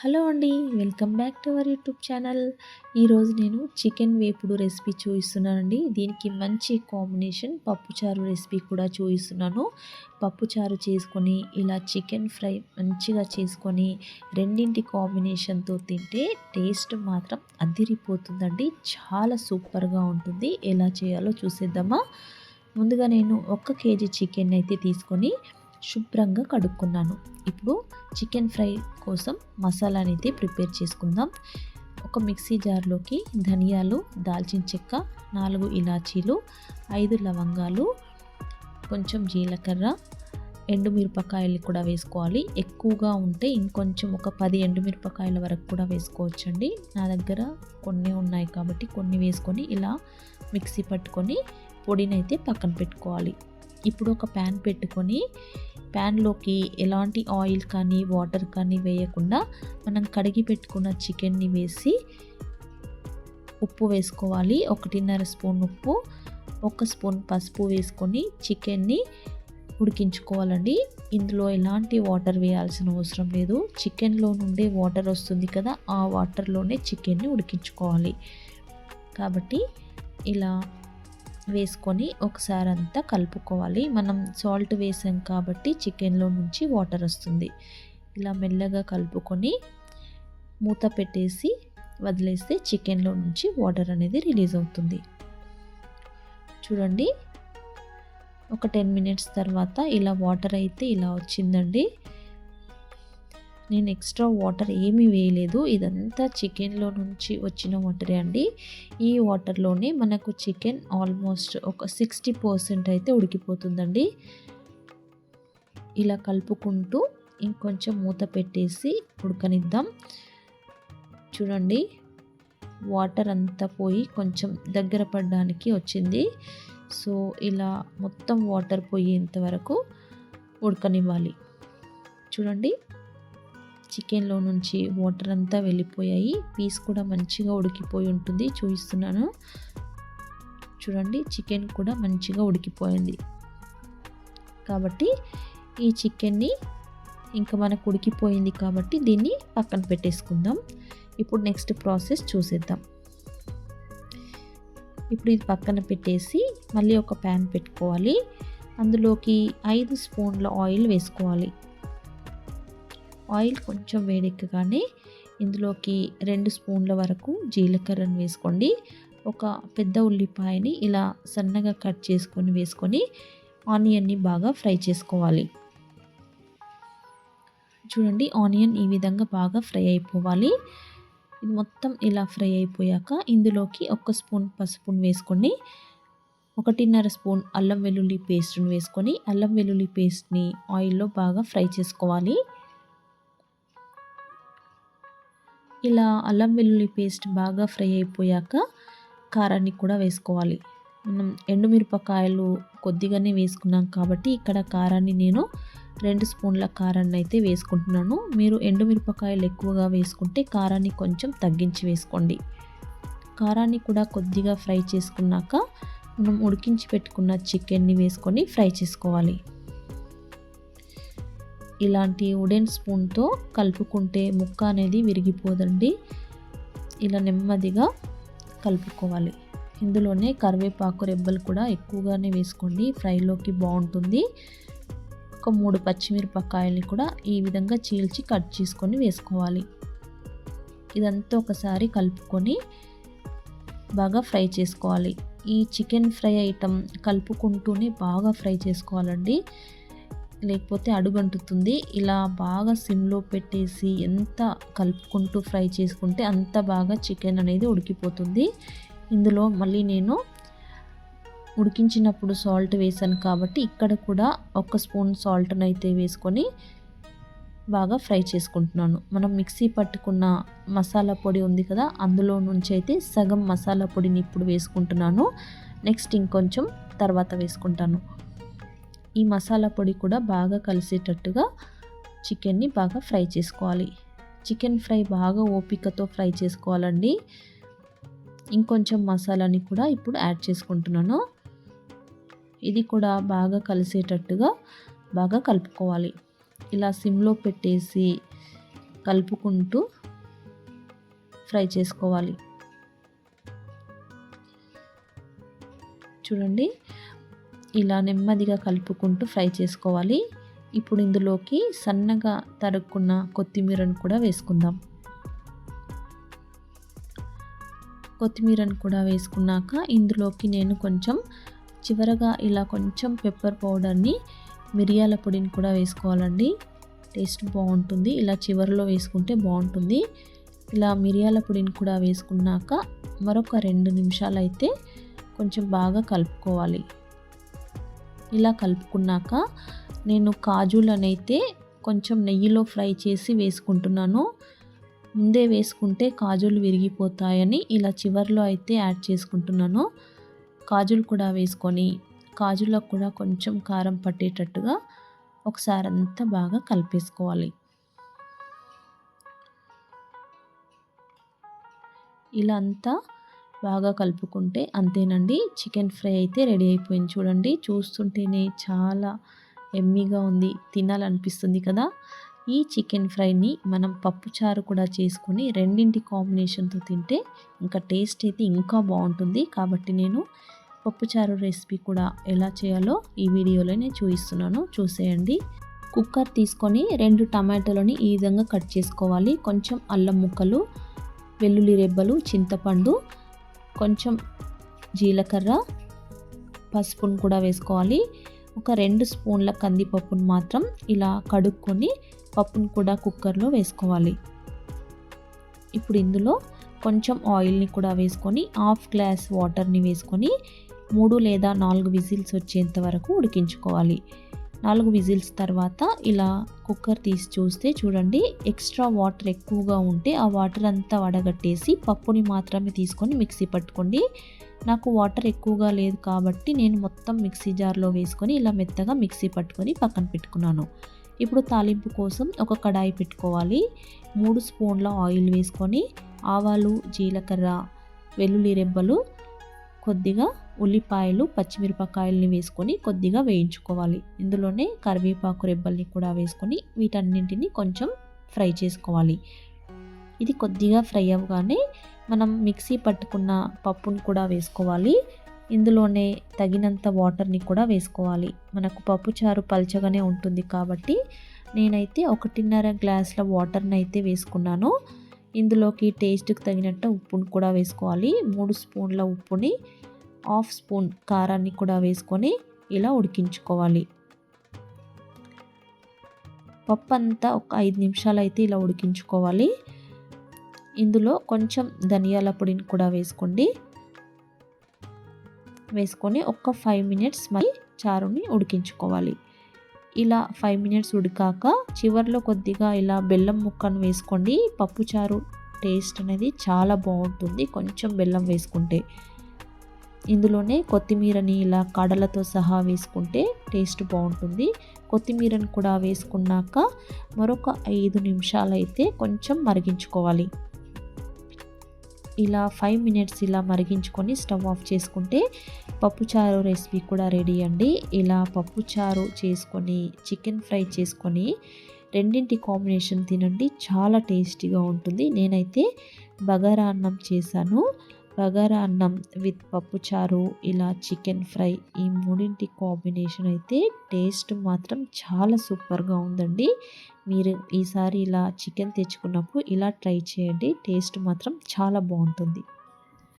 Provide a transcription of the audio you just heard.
Hello అండి welcome back to our YouTube channel. ఈరోజు నేను చికెన్ వేపుడు రెసిపీ చూపిస్తున్నానండి దీనికి మంచి కాంబినేషన్ పప్పుచారు రెసిపీ కూడా చూపిస్తున్నాను పప్పుచారు చేసుకొని ఇలా చికెన్ ఫ్రై మంచిగా చేసుకొని రెండింటి కాంబినేషన్తో తింటే టేస్ట్ మాత్రం అదిరిపోతుందండి. చాలా సూపర్గా ఉంటుంది. ఎలా చేయాలో చూసేద్దామా? ముందుగా నేను ఒక కేజీ చికెన్ అయితే తీసుకొని శుభ్రంగా కడుక్కున్నాను. ఇప్పుడు చికెన్ ఫ్రై కోసం మసాలాని అయితే ప్రిపేర్ చేసుకుందాం. ఒక మిక్సీ జార్లోకి ధనియాలు దాల్చిన చెక్క నాలుగు ఇలాచీలు ఐదు లవంగాలు కొంచెం జీలకర్ర ఎండుమిరపకాయలు కూడా వేసుకోవాలి. ఎక్కువగా ఉంటే ఇంకొంచెం ఒక పది ఎండుమిరపకాయల వరకు కూడా వేసుకోవచ్చండి. నా దగ్గర కొన్ని ఉన్నాయి కాబట్టి కొన్ని వేసుకొని ఇలా మిక్సీ పట్టుకొని పొడినైతే పక్కన పెట్టుకోవాలి. ఇప్పుడు ఒక ప్యాన్ పెట్టుకొని ప్యాన్లోకి ఎలాంటి ఆయిల్ కానీ వాటర్ కానీ వేయకుండా మనం కడిగి పెట్టుకున్న చికెన్ని వేసి ఉప్పు వేసుకోవాలి. ఒకటిన్నర స్పూన్ ఉప్పు ఒక స్పూన్ పసుపు వేసుకొని చికెన్ని ఉడికించుకోవాలండి. ఇందులో ఎలాంటి వాటర్ వేయాల్సిన అవసరం లేదు. చికెన్లో నుండే వాటర్ వస్తుంది కదా ఆ వాటర్లోనే చికెన్ని ఉడికించుకోవాలి. కాబట్టి ఇలా వేసుకొని ఒకసారి అంతా కలుపుకోవాలి. మనం సాల్ట్ వేసాం కాబట్టి చికెన్లో నుంచి వాటర్ వస్తుంది. ఇలా మెల్లగా కలుపుకొని మూత పెట్టేసి వదిలేస్తే చికెన్లో నుంచి వాటర్ అనేది రిలీజ్ అవుతుంది. చూడండి. ఒక టెన్ మినిట్స్ తర్వాత ఇలా వాటర్ అయితే ఇలా వచ్చిందండి. నేను ఎక్స్ట్రా వాటర్ ఏమీ వేయలేదు. ఇదంతా చికెన్లో నుంచి వచ్చిన వాటరే అండి. ఈ వాటర్లోనే మనకు చికెన్ ఆల్మోస్ట్ ఒక సిక్స్టీ పర్సెంట్ అయితే ఉడికిపోతుందండి. ఇలా కలుపుకుంటూ ఇంకొంచెం మూత పెట్టేసి ఉడకనిద్దాం. చూడండి వాటర్ అంతా పోయి కొంచెం దగ్గర పడడానికి వచ్చింది. సో ఇలా మొత్తం వాటర్ పోయేంత వరకు ఉడకనివ్వాలి. చూడండి చికెన్లో నుంచి వాటర్ అంతా వెళ్ళిపోయాయి. పీస్ కూడా మంచిగా ఉడికిపోయి ఉంటుంది. చూపిస్తున్నాను. చూడండి చికెన్ కూడా మంచిగా ఉడికిపోయింది. కాబట్టి ఈ చికెన్ని ఇంకా మనకు ఉడికిపోయింది కాబట్టి దీన్ని పక్కన పెట్టేసుకుందాం. ఇప్పుడు నెక్స్ట్ ప్రాసెస్ చూసేద్దాం. ఇప్పుడు ఇది పక్కన పెట్టేసి మళ్ళీ ఒక ప్యాన్ పెట్టుకోవాలి. అందులోకి ఐదు స్పూన్ల ఆయిల్ వేసుకోవాలి. ఆయిల్ కొంచెం వేడెక్కగానే ఇందులోకి రెండు స్పూన్ల వరకు జీలకర్రను వేసుకోండి. ఒక పెద్ద ఉల్లిపాయని ఇలా సన్నగా కట్ చేసుకొని వేసుకొని ఆనియన్ని బాగా ఫ్రై చేసుకోవాలి. చూడండి ఆనియన్ ఈ విధంగా బాగా ఫ్రై అయిపోవాలి. ఇది మొత్తం ఇలా ఫ్రై అయిపోయాక ఇందులోకి ఒక స్పూన్ పసుపును వేసుకొని ఒకటిన్నర స్పూన్ అల్లం వెల్లుల్లి పేస్ట్ని వేసుకొని అల్లం వెల్లుల్లి పేస్ట్ని ఆయిల్లో బాగా ఫ్రై చేసుకోవాలి. ఇలా అల్లం వెల్లుల్లి పేస్ట్ బాగా ఫ్రై అయిపోయాక కారాన్ని కూడా వేసుకోవాలి. మనం ఎండుమిరపకాయలు కొద్దిగానే వేసుకున్నాం కాబట్టి ఇక్కడ కారాన్ని నేను రెండు స్పూన్ల కారాన్ని అయితే వేసుకుంటున్నాను. మీరు ఎండుమిరపకాయలు ఎక్కువగా వేసుకుంటే కారాన్ని కొంచెం తగ్గించి వేసుకోండి. కారాన్ని కూడా కొద్దిగా ఫ్రై చేసుకున్నాక మనం ఉడికించి పెట్టుకున్న చికెన్ని వేసుకొని ఫ్రై చేసుకోవాలి. ఇలాంటి వుడెన్ స్పూన్తో కలుపుకుంటే ముక్క అనేది విరిగిపోదండి. ఇలా నెమ్మదిగా కలుపుకోవాలి. ఇందులోనే కరివేపాకు రెబ్బలు కూడా ఎక్కువగానే వేసుకోండి. ఫ్రైలోకి బాగుంటుంది. ఒక మూడు పచ్చిమిరపకాయల్ని కూడా ఈ విధంగా చీల్చి కట్ చేసుకొని వేసుకోవాలి. ఇదంతా ఒకసారి కలుపుకొని బాగా ఫ్రై చేసుకోవాలి. ఈ చికెన్ ఫ్రై ఐటమ్ కలుపుకుంటూనే బాగా ఫ్రై చేసుకోవాలండి. లేకపోతే అడుగంటుతుంది. ఇలా బాగా సిమ్లో పెట్టేసి ఎంత కలుపుకుంటూ ఫ్రై చేసుకుంటే అంత బాగా చికెన్ అనేది ఉడికిపోతుంది. ఇందులో మళ్ళీ నేను ఉడికించినప్పుడు సాల్ట్ వేసాను కాబట్టి ఇక్కడ కూడా ఒక స్పూన్ సాల్ట్ని అయితే వేసుకొని బాగా ఫ్రై చేసుకుంటున్నాను. మనం మిక్సీ పట్టుకున్న మసాలా పొడి ఉంది కదా అందులో నుంచి అయితే సగం మసాలా పొడిని ఇప్పుడు వేసుకుంటున్నాను. నెక్స్ట్ ఇంకొంచెం తర్వాత వేసుకుంటాను. ఈ మసాలా పొడి కూడా బాగా కలిసేటట్టుగా చికెన్ని బాగా ఫ్రై చేసుకోవాలి. చికెన్ ఫ్రై బాగా ఓపికతో ఫ్రై చేసుకోవాలండి. ఇంకొంచెం మసాలాని కూడా ఇప్పుడు యాడ్ చేసుకుంటున్నాను. ఇది కూడా బాగా కలిసేటట్టుగా బాగా కలుపుకోవాలి. ఇలా సిమ్లో పెట్టేసి కలుపుకుంటూ ఫ్రై చేసుకోవాలి. చూడండి. ఇలా నెమ్మదిగా కలుపుకుంటూ ఫ్రై చేసుకోవాలి. ఇప్పుడు ఇందులోకి సన్నగా తరుక్కున్న కొత్తిమీరను కూడా వేసుకుందాం. కొత్తిమీరను కూడా వేసుకున్నాక ఇందులోకి నేను కొంచెం చివరగా ఇలా కొంచెం పెప్పర్ పౌడర్ని మిరియాల పొడిని కూడా వేసుకోవాలండి. టేస్ట్ బాగుంటుంది. ఇలా చివరిలో వేసుకుంటే బాగుంటుంది. ఇలా మిరియాల పొడిని కూడా వేసుకున్నాక మరొక రెండు నిమిషాలు అయితే కొంచెం బాగా కలుపుకోవాలి. ఇలా కలుపుకున్నాక నేను కాజులనైతే కొంచెం నెయ్యిలో ఫ్రై చేసి వేసుకుంటున్నాను. ముందే వేసుకుంటే కాజులు విరిగిపోతాయని ఇలా చివరిలో అయితే యాడ్ చేసుకుంటున్నాను. కాజులు కూడా వేసుకొని కాజులకు కూడా కొంచెం కారం పట్టేటట్టుగా ఒకసారి అంతా బాగా కలిపేసుకోవాలి. ఇలా అంతా బాగా కలుపుకుంటే అంతేనండి. చికెన్ ఫ్రై అయితే రెడీ అయిపోయింది చూడండి. చూస్తుంటేనే చాలా ఎమ్మీగా ఉంది. తినాలనిపిస్తుంది కదా. ఈ చికెన్ ఫ్రైని మనం పప్పుచారు కూడా చేసుకొని రెండింటి కాంబినేషన్తో తింటే ఇంకా టేస్ట్ అయితే ఇంకా బాగుంటుంది. కాబట్టి నేను పప్పుచారు రెసిపీ కూడా ఎలా చేయాలో ఈ వీడియోలోనే చూపిస్తున్నాను. చూసేయండి. కుక్కర్ తీసుకొని రెండు టమాటోలని ఈ విధంగా కట్ చేసుకోవాలి. కొంచెం అల్లం ముక్కలు వెల్లుల్లి రెబ్బలు చింతపండు కొంచెం జీలకర్ర పసుపును కూడా వేసుకోవాలి. ఒక రెండు స్పూన్ల కందిపప్పును మాత్రం ఇలా కడుక్కొని పప్పును కూడా కుక్కర్లో వేసుకోవాలి. ఇప్పుడు ఇందులో కొంచెం ఆయిల్ని కూడా వేసుకొని హాఫ్ గ్లాస్ వాటర్ని వేసుకొని మూడు లేదా నాలుగు విజిల్స్ వచ్చేంత వరకు ఉడికించుకోవాలి. నాలుగు విజిల్స్ తర్వాత ఇలా కుక్కర్ తీసి చూస్తే చూడండి ఎక్స్ట్రా వాటర్ ఎక్కువగా ఉంటే ఆ వాటర్ అంతా వడగట్టేసి పప్పుని మాత్రమే తీసుకొని మిక్సీ పట్టుకోండి. నాకు వాటర్ ఎక్కువగా లేదు కాబట్టి నేను మొత్తం మిక్సీ జార్లో వేసుకొని ఇలా మెత్తగా మిక్సీ పట్టుకొని పక్కన పెట్టుకున్నాను. ఇప్పుడు తాలింపు కోసం ఒక కడాయి పెట్టుకోవాలి. మూడు స్పూన్ల ఆయిల్ వేసుకొని ఆవాలు జీలకర్ర వెల్లుల్లి రెబ్బలు కొద్దిగా ఉల్లిపాయలు పచ్చిమిరపకాయలని వేసుకొని కొద్దిగా వేయించుకోవాలి. ఇందులోనే కరివేపాకు రెబ్బల్ని కూడా వేసుకొని వీటన్నింటిని కొంచెం ఫ్రై చేసుకోవాలి. ఇది కొద్దిగా ఫ్రై అవ్వగానే మనం మిక్సీ పట్టుకున్న పప్పును కూడా వేసుకోవాలి. ఇందులోనే తగినంత వాటర్ని కూడా వేసుకోవాలి. మనకు పప్పుచారు పల్చగానే ఉంటుంది కాబట్టి నేనైతే ఒకటిన్నర గ్లాసుల వాటర్ని అయితే వేసుకున్నాను. ఇందులోకి టేస్ట్కి తగినట్టు ఉప్పును కూడా వేసుకోవాలి. మూడు స్పూన్ల ఉప్పుని హాఫ్ స్పూన్ కారాన్ని కూడా వేసుకొని ఇలా ఉడికించుకోవాలి. పప్పు అంతా ఒక ఐదు నిమిషాలు అయితే ఇలా ఉడికించుకోవాలి. ఇందులో కొంచెం ధనియాల పొడిని కూడా వేసుకోండి. వేసుకొని ఒక ఫైవ్ మినిట్స్ మరి చారుని ఉడికించుకోవాలి. ఇలా ఫైవ్ మినిట్స్ ఉడికాక చివరిలో కొద్దిగా ఇలా బెల్లం ముక్కను వేసుకోండి. పప్పు చారు టేస్ట్ అనేది చాలా బాగుంటుంది. కొంచెం బెల్లం వేసుకుంటే. ఇందులోనే కొత్తిమీరని ఇలా కడలతో సహా వేసుకుంటే టేస్ట్ బాగుంటుంది. కొత్తిమీరని కూడా వేసుకున్నాక మరొక ఐదు నిమిషాలు అయితే కొంచెం మరిగించుకోవాలి. ఇలా ఫైవ్ మినిట్స్ ఇలా మరిగించుకొని స్టవ్ ఆఫ్ చేసుకుంటే పప్పుచారు రెసిపీ కూడా రెడీ అండి. ఇలా పప్పుచారు చేసుకొని చికెన్ ఫ్రై చేసుకొని రెండింటి కాంబినేషన్ తినండి. చాలా టేస్టీగా ఉంటుంది. నేనైతే బగారా అన్నం చేశాను. బగారా అన్నం విత్ పప్పుచారు ఇలా చికెన్ ఫ్రై ఈ మూడింటి కాంబినేషన్ అయితే టేస్ట్ మాత్రం చాలా సూపర్గా ఉందండి. మీరు ఈసారి ఇలా చికెన్ తెచ్చుకున్నప్పుడు ఇలా ట్రై చేయండి. టేస్ట్ మాత్రం చాలా బాగుంటుంది.